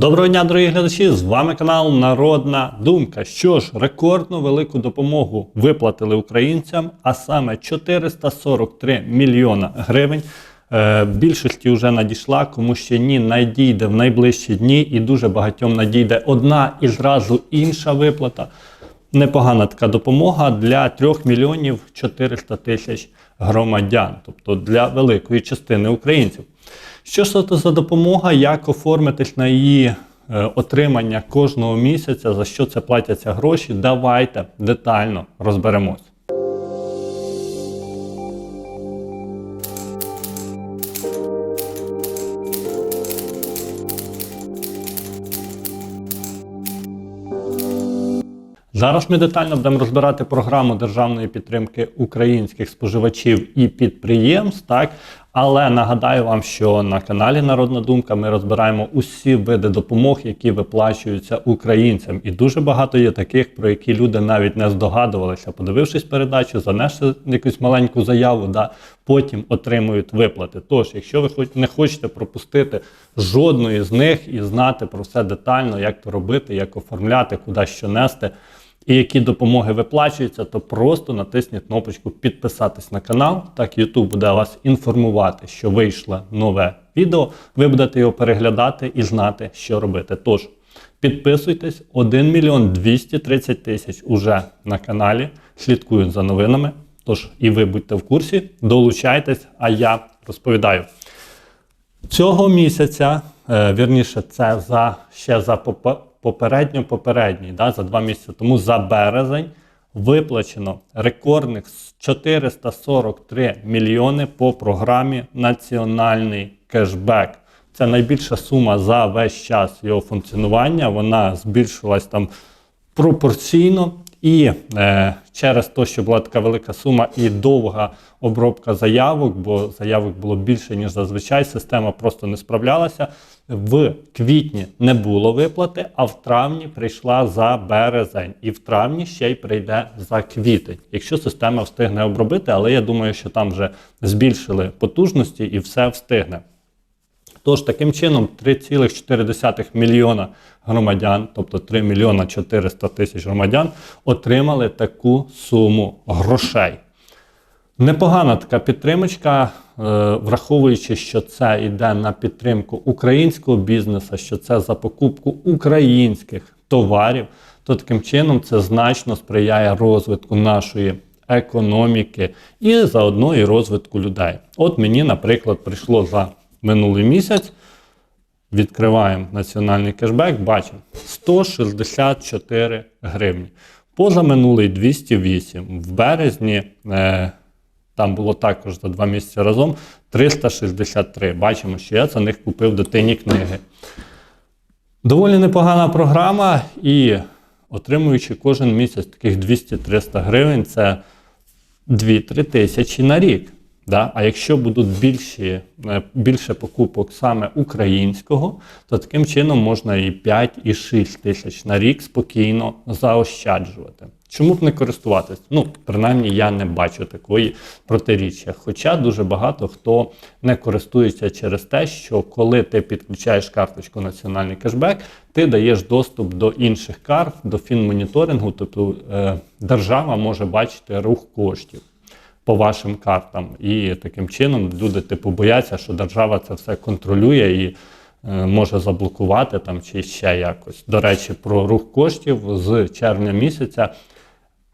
Доброго дня, дорогі глядачі! З вами канал Народна Думка. Що ж, рекордно велику допомогу виплатили українцям, а саме 443 мільйона гривень. Е, більшості вже надійшла, кому ще ні, надійде в найближчі дні, і дуже багатьом надійде одна і зразу інша виплата. Непогана така допомога для 3 мільйонів 400 тисяч громадян, тобто для великої частини українців. Що ж це за допомога, як оформитись на її е, отримання кожного місяця, за що це платяться гроші? Давайте детально розберемось. Зараз ми детально будемо розбирати програму державної підтримки українських споживачів і підприємств. Так, але нагадаю вам, що на каналі Народна Думка ми розбираємо усі види допомог, які виплачуються українцям. І дуже багато є таких, про які люди навіть не здогадувалися. Подивившись передачу, занесли якусь маленьку заяву, да, потім отримують виплати. Тож, якщо ви хоч не хочете пропустити жодної з них і знати про все детально, як то робити, як оформляти, куди що нести. І які допомоги виплачуються, то просто натисніть кнопочку підписатись на канал. Так YouTube буде вас інформувати, що вийшло нове відео. Ви будете його переглядати і знати, що робити. Тож підписуйтесь, 1 мільйон 230 тисяч уже на каналі. Слідкують за новинами. Тож і ви будьте в курсі, долучайтесь, а я розповідаю. Цього місяця, е, вірніше, це за ще за попередньо попередній, да, за два місяці тому за березень виплачено рекордних 443 мільйони по програмі Національний кешбек. Це найбільша сума за весь час його функціонування. Вона збільшилась там пропорційно. І е, через те, що була така велика сума і довга обробка заявок, бо заявок було більше, ніж зазвичай, система просто не справлялася. В квітні не було виплати, а в травні прийшла за березень. І в травні ще й прийде за квітень, якщо система встигне обробити, але я думаю, що там вже збільшили потужності і все встигне. Тож таким чином 3,4 мільйона громадян, тобто 3 мільйона 400 тисяч громадян, отримали таку суму грошей. Непогана така підтримочка, е, враховуючи, що це йде на підтримку українського бізнесу, що це за покупку українських товарів, то таким чином це значно сприяє розвитку нашої економіки і заодно і розвитку людей. От мені, наприклад, прийшло за минулий місяць. Відкриваємо національний кешбек, бачимо 164 гривні. Позаминулий 208. В березні е, там було також за два місяці разом 363. Бачимо, що я за них купив дитині книги. Доволі непогана програма, і отримуючи кожен місяць таких 200-300 гривень, це 2-3 тисячі на рік. Да? А якщо будуть більші, е, більше покупок саме українського, то таким чином можна і 5, і 6 тисяч на рік спокійно заощаджувати. Чому б не користуватись? Ну, принаймні, я не бачу такої протиріччя. Хоча дуже багато хто не користується через те, що коли ти підключаєш карточку Національний кешбек, ти даєш доступ до інших карт, до фінмоніторингу, тобто е, держава може бачити рух коштів по вашим картам. І таким чином люди типу бояться, що держава це все контролює і е, може заблокувати там чи ще якось. До речі, про рух коштів з червня місяця.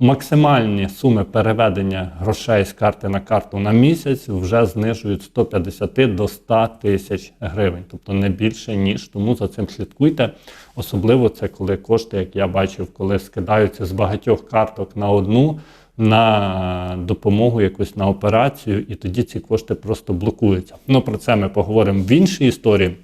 Максимальні суми переведення грошей з карти на карту на місяць вже знижують 150 до 100 тисяч гривень, тобто не більше ніж. Тому за цим слідкуйте. Особливо це коли кошти, як я бачив, коли скидаються з багатьох карток на одну на допомогу якусь на операцію, і тоді ці кошти просто блокуються. Ну про це ми поговоримо в іншій історії,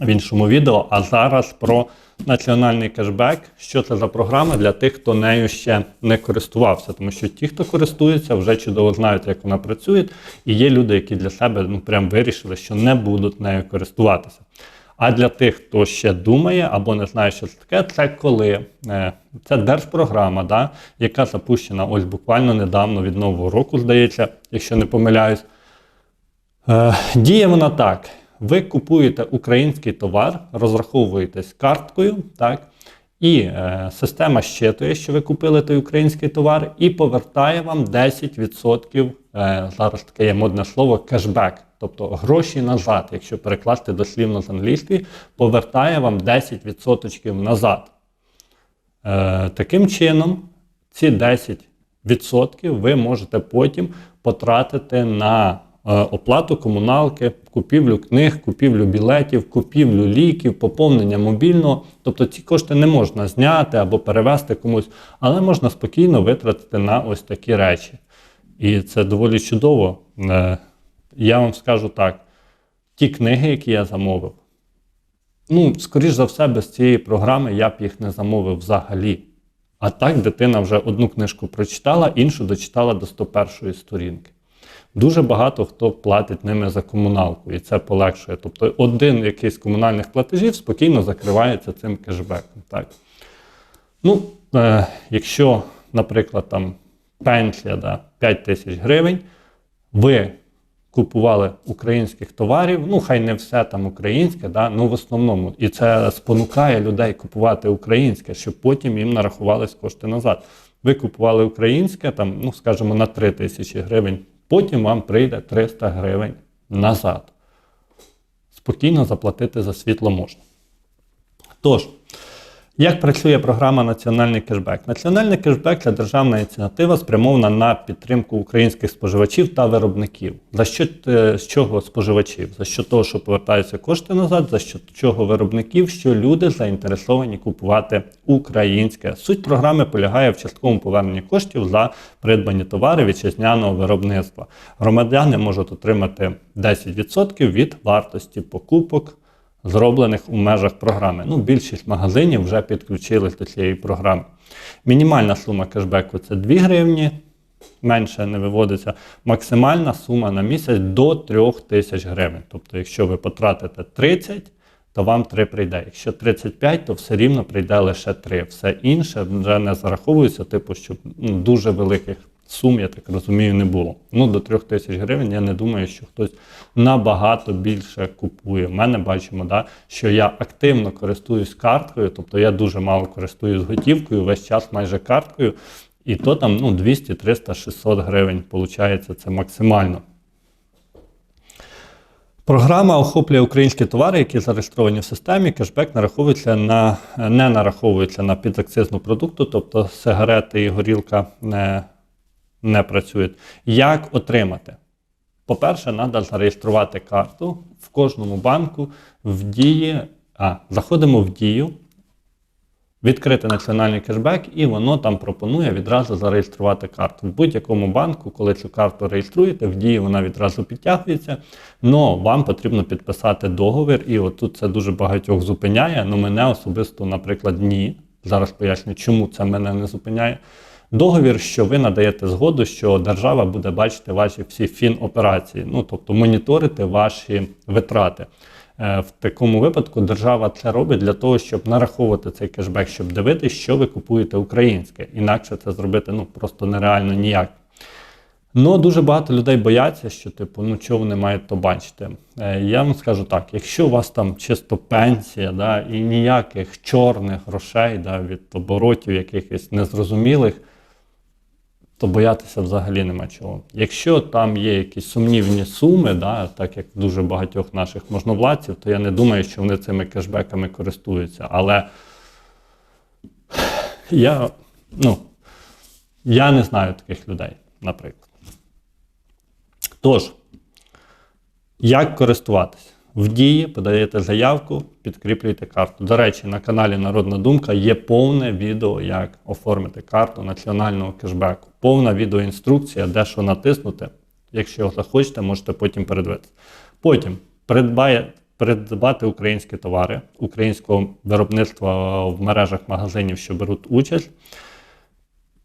в іншому відео. А зараз про національний кешбек. Що це за програма для тих, хто нею ще не користувався. Тому що ті, хто користується, вже чудово знають, як вона працює. І є люди, які для себе ну прям вирішили, що не будуть нею користуватися. А для тих, хто ще думає або не знає, що це таке, це коли е, це держпрограма, да, яка запущена ось буквально недавно від нового року, здається, якщо не помиляюсь. Е, Діє вона так: ви купуєте український товар, розраховуєтесь карткою, так, і е, система щитує, що ви купили той український товар, і повертає вам 10%, е, зараз таке є модне слово, кешбек, тобто гроші назад, якщо перекласти дослівно з англійської, повертає вам 10% назад. Е, таким чином, ці 10% ви можете потім потратити на е, оплату комуналки, купівлю книг, купівлю білетів, купівлю ліків, поповнення мобільного. Тобто ці кошти не можна зняти або перевести комусь, але можна спокійно витратити на ось такі речі. І це доволі чудово. Е, Я вам скажу так: ті книги, які я замовив, ну, скоріш за все, без цієї програми я б їх не замовив взагалі. А так дитина вже одну книжку прочитала, іншу дочитала до 101 сторінки. Дуже багато хто платить ними за комуналку, і це полегшує. Тобто один якийсь комунальних платежів спокійно закривається цим кешбеком. Так? Ну, е, якщо, наприклад, там пенсія да, 5 тисяч гривень, ви купували українських товарів, ну хай не все там українське, да, ну в основному. І це спонукає людей купувати українське, щоб потім їм нарахувались кошти назад. Ви купували українське, там, ну скажімо, на 3 тисячі гривень, потім вам прийде 300 гривень назад. Спокійно заплатити за світло можна. Тож, як працює програма Національний кешбек? Національний кешбек це державна ініціатива, спрямована на підтримку українських споживачів та виробників. За що е, з чого споживачів? За що того, що повертаються кошти назад, за що чого виробників, що люди заінтересовані купувати українське. Суть програми полягає в частковому поверненні коштів за придбані товари вітчизняного виробництва. Громадяни можуть отримати 10% від вартості покупок зроблених у межах програми. Ну, більшість магазинів вже підключились до цієї програми. Мінімальна сума кешбеку це 2 гривні, менше не виводиться. Максимальна сума на місяць до 3 тисяч гривень. Тобто, якщо ви потратите 30, то вам 3 прийде. Якщо 35, то все рівно прийде лише 3. Все інше вже не зараховується, типу, що ну, дуже великих сум, я так розумію, не було. Ну, до 3 тисяч гривень я не думаю, що хтось набагато більше купує. Мене бачимо, да, що я активно користуюсь карткою, тобто я дуже мало користуюсь готівкою, весь час майже карткою. І то там ну, 200, 300, 600 гривень, виходить, це максимально. Програма охоплює українські товари, які зареєстровані в системі. Кешбек нараховується на, не нараховується на підакцизну продукту, тобто сигарети і горілка не, не працюють. Як отримати? По-перше, треба зареєструвати карту в кожному банку в дії. А, заходимо в дію, відкрити національний кешбек, і воно там пропонує відразу зареєструвати карту. В будь-якому банку, коли цю карту реєструєте, в дії вона відразу підтягується. але вам потрібно підписати договір, і отут це дуже багатьох зупиняє. Ну мене особисто, наприклад, ні. Зараз поясню, чому це мене не зупиняє. Договір, що ви надаєте згоду, що держава буде бачити ваші всі фін-операції, ну тобто моніторити ваші витрати. Е, В такому випадку держава це робить для того, щоб нараховувати цей кешбек, щоб дивитися, що ви купуєте українське. Інакше це зробити ну просто нереально ніяк. Ну, дуже багато людей бояться, що, типу, ну чого вони мають то бачити. Е, я вам скажу так: якщо у вас там чисто пенсія, да, і ніяких чорних грошей да, від оборотів якихось незрозумілих, то боятися взагалі нема чого. Якщо там є якісь сумнівні суми, да, так як дуже багатьох наших можновладців, то я не думаю, що вони цими кешбеками користуються. Але я, ну, я не знаю таких людей, наприклад. Тож, як користуватися? В дії подаєте заявку, підкріплюєте карту. До речі, на каналі Народна Думка є повне відео, як оформити карту національного кешбеку. Повна відеоінструкція, де що натиснути. Якщо захочете, можете потім передивитися. Потім придбає, придбати українські товари українського виробництва в мережах магазинів, що беруть участь.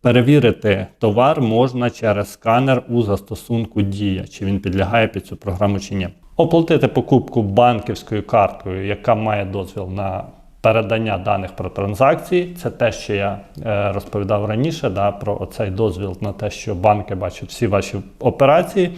Перевірити товар можна через сканер у застосунку Дія, чи він підлягає під цю програму чи ні. Оплатити покупку банківською карткою, яка має дозвіл на передання даних про транзакції. Це те, що я е, розповідав раніше, да, про цей дозвіл на те, що банки бачать всі ваші операції.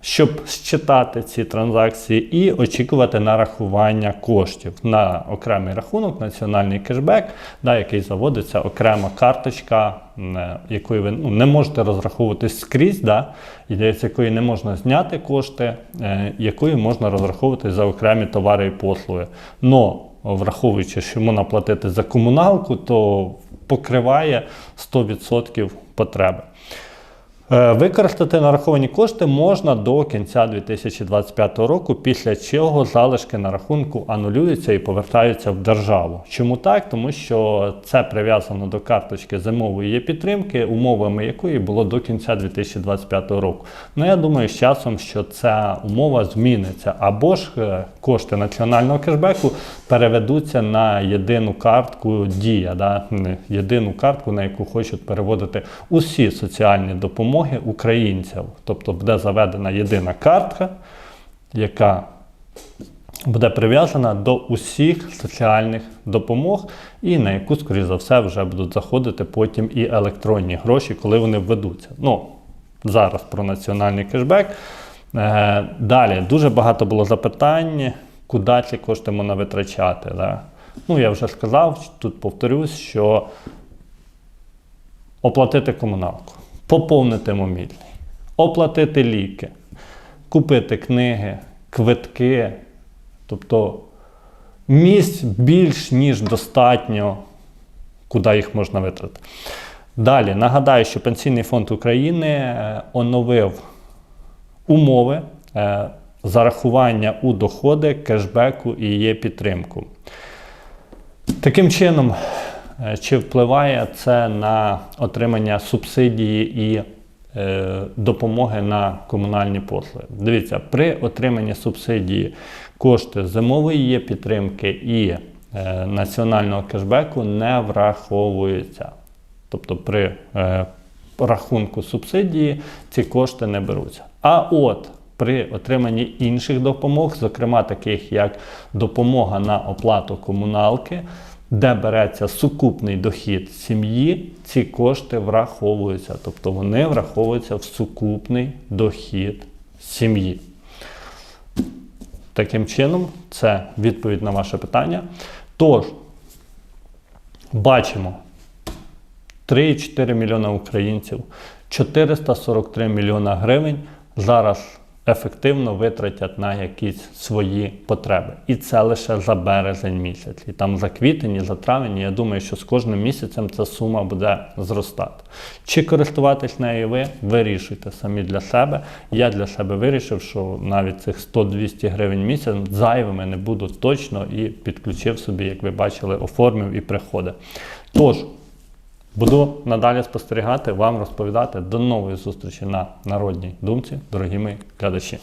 Щоб считати ці транзакції і очікувати нарахування коштів на окремий рахунок, національний кешбек, да, який заводиться окрема карточка, е, якою ви ну, не можете розраховуватись скрізь, да, і з якої не можна зняти кошти, е, якою можна розраховуватись за окремі товари і послуги. Но враховуючи, що можна платити за комуналку, то покриває 100% потреби. Е, Використати нараховані кошти можна до кінця 2025 року, після чого залишки на рахунку анулюються і повертаються в державу. Чому так? Тому що це прив'язано до карточки зимової підтримки, умовами якої було до кінця 2025 року. Ну я думаю, з часом, що ця умова зміниться, або ж е, кошти національного кешбеку переведуться на єдину картку Дія, да? єдину картку, на яку хочуть переводити усі соціальні допомоги українців. Тобто буде заведена єдина картка, яка буде прив'язана до усіх соціальних допомог, і на яку, скоріш за все, вже будуть заходити потім і електронні гроші, коли вони введуться. Ну, зараз про національний кешбек. Е, Далі дуже багато було запитань, куди ці кошти можна витрачати. Да? Ну, я вже сказав, тут повторюсь, що оплатити комуналку, поповнити мобільний, оплатити ліки, купити книги, квитки. Тобто місць більш ніж достатньо, куди їх можна витратити. Далі нагадаю, що Пенсійний фонд України е, оновив умови е, зарахування у доходи кешбеку і є підтримку. Таким чином, е, чи впливає це на отримання субсидії і е, допомоги на комунальні послуги? Дивіться, при отриманні субсидії кошти зимової є підтримки і е, національного кешбеку не враховуються. Тобто при е, рахунку субсидії ці кошти не беруться. А от при отриманні інших допомог, зокрема таких як допомога на оплату комуналки, де береться сукупний дохід сім'ї, ці кошти враховуються. Тобто вони враховуються в сукупний дохід сім'ї. Таким чином, це відповідь на ваше питання. Тож, бачимо 3,4 мільйона українців, 443 мільйона гривень зараз ефективно витратять на якісь свої потреби. І це лише за березень місяць. І там за квітень, і за травень, я думаю, що з кожним місяцем ця сума буде зростати. Чи користуватись нею ви, вирішуйте самі для себе. Я для себе вирішив, що навіть цих 100-200 гривень місяць зайвими не буду точно і підключив собі, як ви бачили, оформив і приходить. Тож, Буду надалі спостерігати, вам розповідати. До нової зустрічі на народній думці, дорогі мої глядачі.